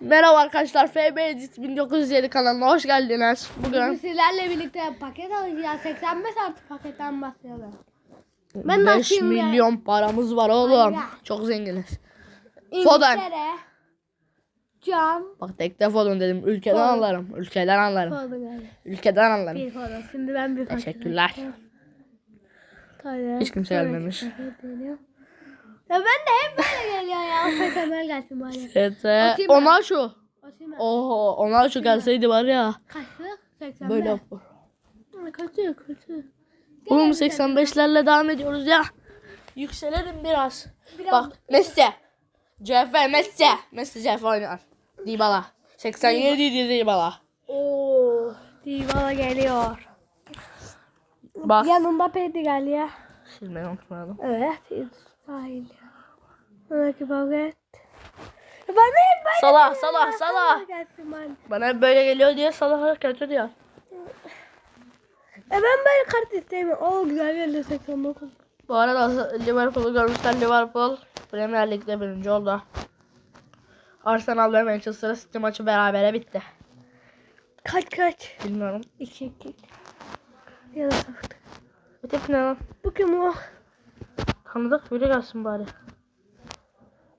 Merhaba arkadaşlar. FB Edit 1907 kanalına hoş geldiniz. Bugün Bugün sizlerle birlikte paket alacağız. 85 artı paketten başlayalım. Ben de 5 açayım ya. milyon paramız var oğlum. Aynen. Çok zenginiz. Foden. Can. Bak tek de Foden dedim. Ülkeden Foden. anlarım. Ülkeden anlarım. Foden. Ülkeden anlarım. Bir foto. Şimdi ben bir. Teşekkürler. Hiç kimse gelmemiş. Ya ben de hep böyle geliyor ya. Fetemel gelsin bari. Evet. Osimhen. Ona şu. Osimhen. Oho ona şu gelseydi var ya. Kaçtı? 85. Böyle. Kötü kötü. Oğlum 85'lerle devam ediyoruz ya. Yükselelim biraz. Biraz- Bak Messi. CF Messi. Messi CF oynar. Dybala. 87 Dybala. Oo. Dybala geliyor. Bak. Yanında Pedri geliyor. Silmeyi unutmayalım. Evet, İsrail. Sonraki paket. Bana hep böyle Salah, geliyor Salah. Salah. gelsin bana. Bana hep böyle geliyor diye Salah kötü diyor. E ben böyle kart istemiyorum. Oo güzel geldi 89. Bu arada Liverpool'u görmüşler. Liverpool Premier Lig'de birinci oldu. Arsenal ve Manchester City maçı berabere bitti. Kaç kaç? Bilmiyorum. 2 2. Ya da. Bir tek ne lan? Bu? Tanıdık biri gelsin bari.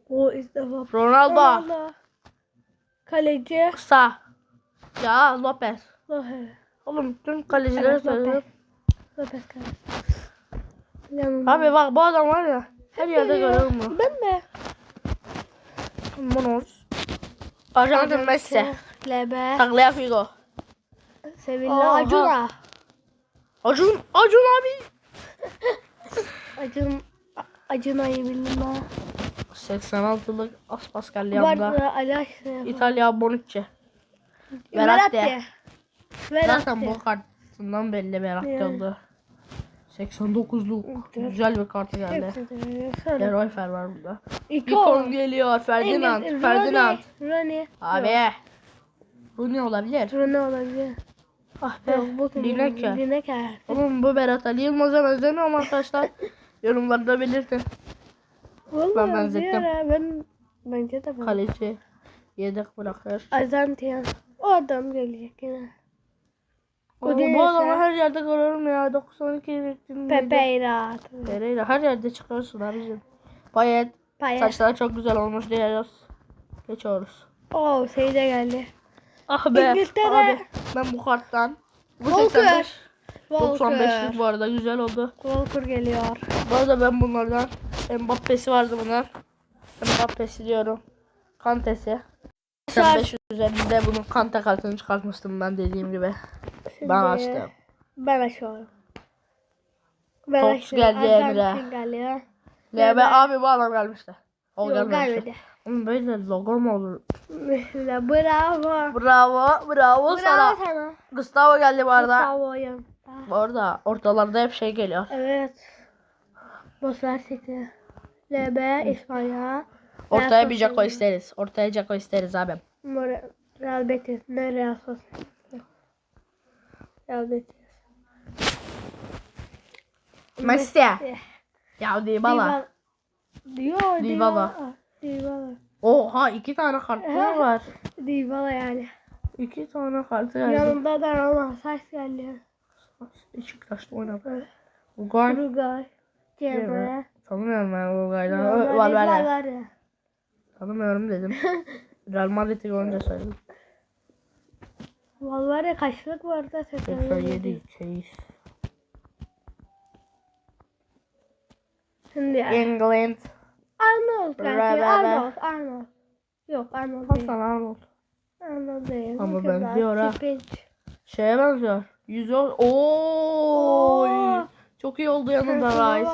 O istifa. Ronaldo. Kaleci. Kısa. Ya Lopez. Lohe. Oğlum tüm kalecileri söyledim. Lopez. Lopez kaleci. Abi bak bu adam var ya. Her yerde görüyorum bunu. Ben de. Monos. Arjantin Messi. Lebe. Tagliafico. Sevilla. Oha. Acuna. Acun, Acun abi. Acun. Acuna'yı bildim ha. 86'lık Aspas Bu yanında. İtalya Bonucci. Verratti. Verratti. Zaten bu kartından belli Verratti Yani. oldu. 89'lu güzel bir kartı geldi. Leroy Fer var burada. İkon. Geliyor. Ferdinand. Engin- Ferdinand. Rooney. Abi. Bu ne olabilir? Rooney olabilir. Ah be. Yok bu? Lineker. Lineker. Oğlum bu Berat Ali Yılmaz'a benzemiyor mu arkadaşlar? Yorumlarda belirtin. Vallahi Ben benzettim. ara Ben bence de ben. Kaleci yedek bırakır. Arjantin. O adam gelecek yine. O Oğlum, bu adamı her yerde görüyorum ya. 92 bekledim. Pepeira. Pereira her yerde çıkıyorsun abicim. Payet. Payet. Saçlar çok güzel olmuş diyoruz. Geçiyoruz. Oo şey de geldi. Ah be. İngiltere. Abi ben bu karttan. Bu Walker. 85. Walker. 95'lik bu arada güzel oldu. Walker geliyor. Bu arada ben bunlardan Mbappe'si vardı bunlar. Mbappe'si diyorum. Kante'si. 85 üzerinde bunun Kante kartını çıkartmıştım ben dediğim gibi. Şimdi Ben açtım. Ben açıyorum. Ben Tops açtım. geldi Emre. LB abi bu adam gelmişti. O Yok gelmemişti. gelmedi. Oğlum böyle logo mu olur? Mesela bravo. Bravo, bravo, sana. Bravo sana. Gustavo geldi bu arada. Bravo'yum. Bu arada ortalarda hep şey geliyor. Evet. Bosfer City. LB İspanya. Ortaya bir Jaco isteriz. Ortaya Jaco isteriz abi. Real Betis. Ne Real Sociedad? Real Betis. Messi. Ya Dybala. Diyor. Dybala. Dybala. Oha iki tane kartı mı var? Dybala yani. İki tane kartı geldi. Yanında da Roma. Saç geldi. Beşiktaş'ta oynadı. Uruguay. Uruguay. Cemre. Tanımıyorum ben Uruguay'dan. Var var. Tanımıyorum dedim. Real Madrid'i görünce söyledim. Valverde kaçlık bu arada? 87 Chase. Şimdi England. Arnold ra. Arnold. Arnold. Yok Arnold değil. Hasan Arnold. Arnold değil. Ama benziyor ha. Şeye benziyor. Yüzü ol. Oy. Çok iyi oldu yanında Rice.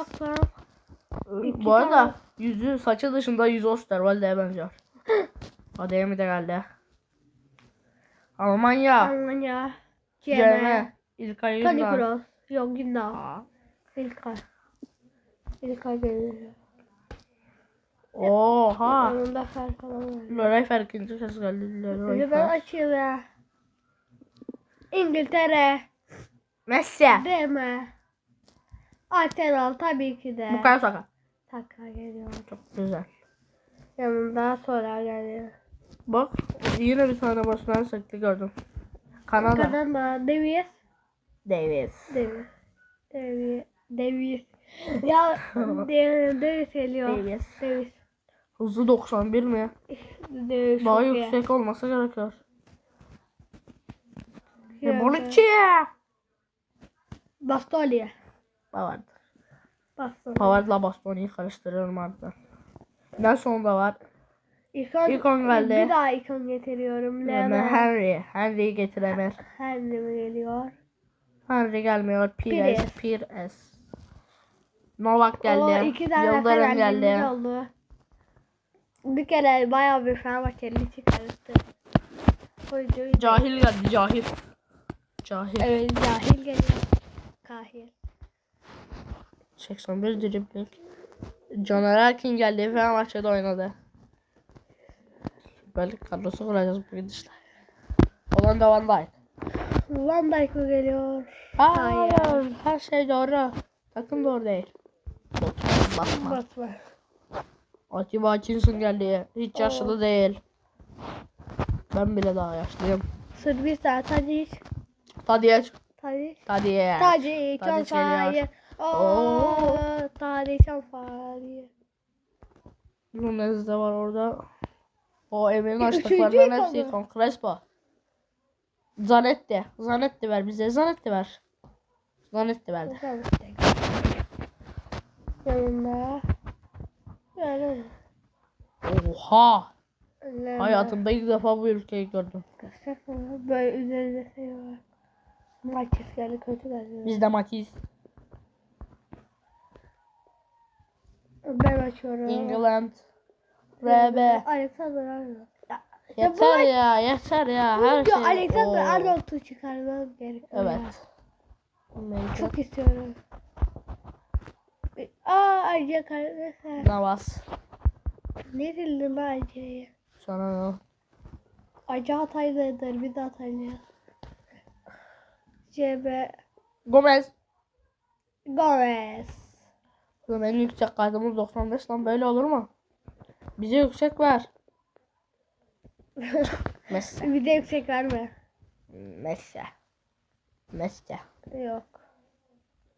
İki Bu arada yüzü saçı dışında yüzü Osterwalde'ye benziyor. Ademi de geldi. Almanya. Almanya. Ceme. İlkay Gündoğan. Kroos. Yok. Aa. İlkay. İlkay geliyor. Oha. Yanında var. Leroy Fer ikinci kez geldi. Leroy Şimdi ben Fer. Ya. İngiltere. Messi. Deme. Arsenal tabii ki de. Bukayo Saka. Saka geliyor. Çok güzel. Yanında Soler geliyor. Bak Yine bir tane Bosna Hersek'te gördüm. Kanada. Kanada. Davis. Davis. Davis. Davis. Davis. Ya Davis geliyor. Davis. Davis. Hızı 91 mi? Davis Daha yüksek olması gerekiyor. Ne Bonucci. Bastoni. Pavard. Bastoni. Pavard'la Bastoni'yi karıştırıyorum artık. Nelson da var. İkon, İkon geldi. Bir daha ikon getiriyorum. Leonel. Henry. Henry'yi getiremez. Henry mi geliyor? Henry gelmiyor. Pires. Pires. Novak O geldi. iki tane Yıldırım geldi. oldu. Bir kere bayağı bir Fenerbahçeli çıkarttı. Cahil geldi. Cahil. Cahil. Evet cahil geliyor. Kahil. 81 dribling. Caner Erkin geldi. Fenerbahçe'de oynadı. Böyle kadrosu kuracağız bu gidişle. Olan da Van Dijk. Van Dijk mi geliyor? Hayır. Her şey doğru. Takım doğru değil. Botman bakma. Batma. Atiba Hutchinson geldi. Hiç yaşlı değil. Ben bile daha yaşlıyım. Sırbistan Tadic. Tadic. Tadic. Tadic on Tadic fire. geliyor. Tadic on fire. Nunez de var orada. O Emir'in açtıklarından hepsi yıkadı. ikon. Crespo. Zanetti. Zanetti ver bize. Zanetti ver. Zanetti verdi. Yanında. Yanında. Oha. Hayatımda ilk defa bu ülkeyi gördüm. Böyle üzerinde şey var. Geldi kötü geldi. Bizde Matiz. Ben açıyorum. England. RB. Alexander Arnold. Ya, Yeter bu- ya. Yeter ya. Her şey. Alexander. Arnold'u çıkarmam gerekiyor. ya. Evet. Neyse. Çok istiyorum. Aa Ayca kardeşler. Navas. Ne lan Ayca'yı? Sana ne? Ayca Hatay'dadır bir de Hataylı. CB Gomez. Gomez. En yüksek kaydımız 95 lan böyle olur mu? Bize yüksek ver. Messi. Bir de yüksek verme. Messi. Messi. Yok.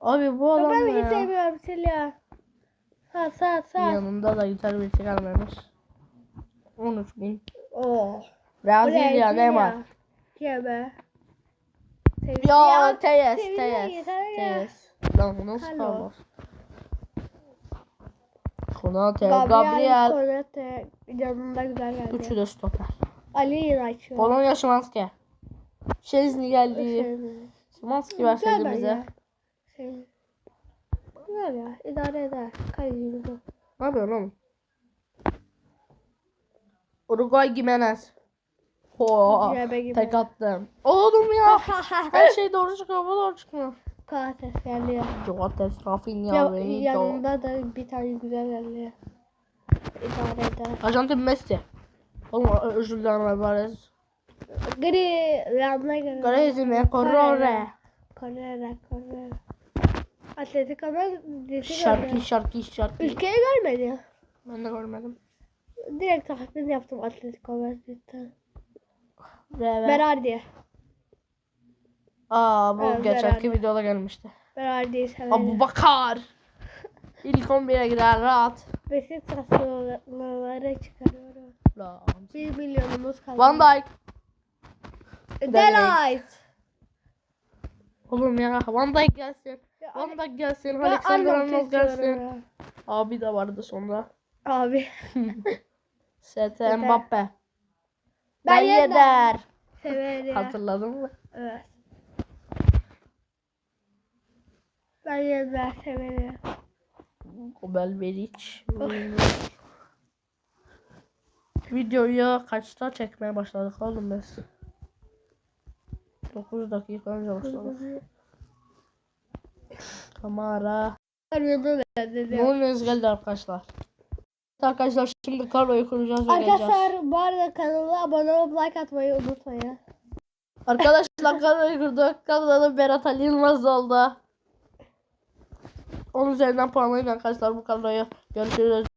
Abi bu adam ben ya? sevmiyorum Silya. Sağ sağ sağ. Yanında da güzel bir şey gelmemiş. 13 bin. Oo. Brezilya Neymar. CB. Ya Teyes Teyes. Teyes. Lan nasıl. Carlos? Konate, Gabriel. Konate yanında güzel geldi. Üçü de stoper. Ali açıyor. Polonya Szymanski. Şezni geldi. Şey, Szymanski güzel verseydi bize. Şey. Güzel ya. idare eder. Kalecimiz o. Ne yapıyorsun oğlum? Uruguay Gimenez. CB gibi. tek attım. Oğlum ya. Her şey doğru çıkıyor. Bu doğru çıkmıyor. Kates geldi. Coates, Rafinha, Ya, Benito. yanında da bir tane güzel geldi. İdare eder. Arjantin Messi. Oğlum özür dilerim Alvarez. Gri. Ramla gri. Grezime, Corrore. Correra. Correra. Atletico'dan Atletico Şarkı, şarkı, şarkı. Ülkeyi görmedi. Ben de görmedim. Direkt tahmin yaptım Atletico Madrid'den. Reve. Berardi. Aa bu Evet, geçenki videoda gelmişti. Berardi'yi severim. Abu Bakar. İlk 11'e girer rahat. Beşiktaşlıları çıkarıyorum. Lan. 1 milyonumuz kaldı. Van Dijk. Delight. Oğlum ya Van Dijk gelsin. Ya, Van Dijk gelsin. Alexander Arnold gelsin. ya. Abi de vardı sonra. Abi. ST Mbappe. Ben Ben yeder. Severim. Hatırladın mı? Evet. Ben yeder severim. Gobel Beric. Videoyu kaçta çekmeye başladık oğlum biz? 9 dakika önce başladık. Kamera. Dedim. Nunez geldi arkadaşlar. Arkadaşlar şimdi kadroyu kuracağız. Arkadaşlar bu arada kanala abone olup like atmayı unutmayın. Arkadaşlar kadroyu kurduk. Kadroda Berat Ali Yılmaz oldu. 10 üzerinden puanlayın arkadaşlar bu kadroyu. Görüşürüz.